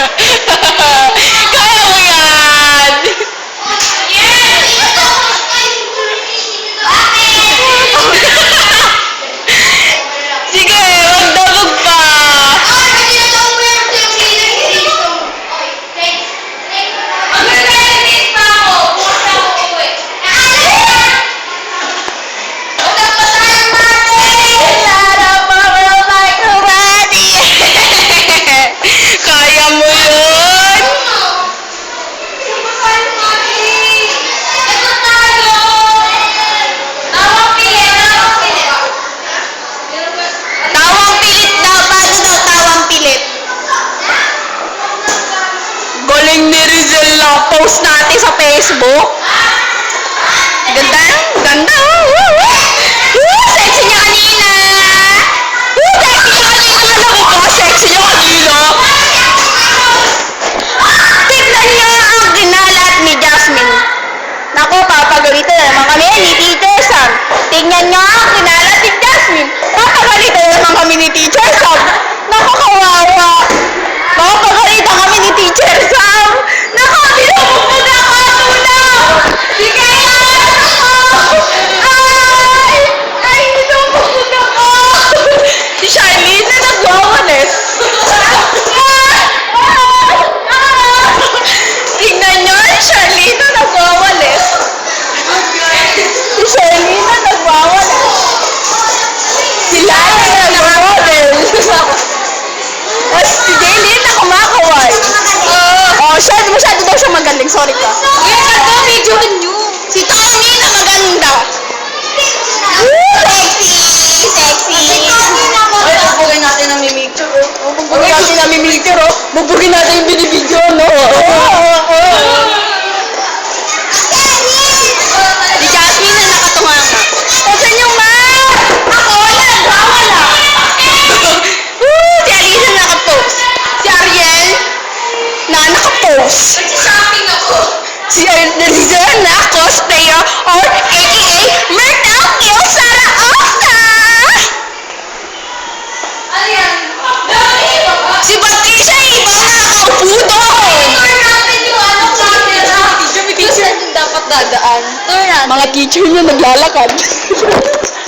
Yeah. Post natin sa Facebook. Ganda. Ganda. At si Jaylene na kumakaway. Oh, siya, masyado daw siya magaling. Sorry ka. Yes, ako, video niyo. Si Tony na maganda. Sexy! Sexy! Ay, pupugay natin ang mimicture. oh. Bugbugin natin na mimicture, oh. Bugbugin natin yung binibidyo, no? Si nakapost. Nag-shopping ako. Si Alisa na cosplayer or aka Myrtle Kill Sara Osa. Ano yan? Dami! Si Patricia iba nakakaupo doon. Tour natin yung ano, camera. Teacher, may teacher. dapat dadaan. Tour natin. Mga teacher niya naglalakad.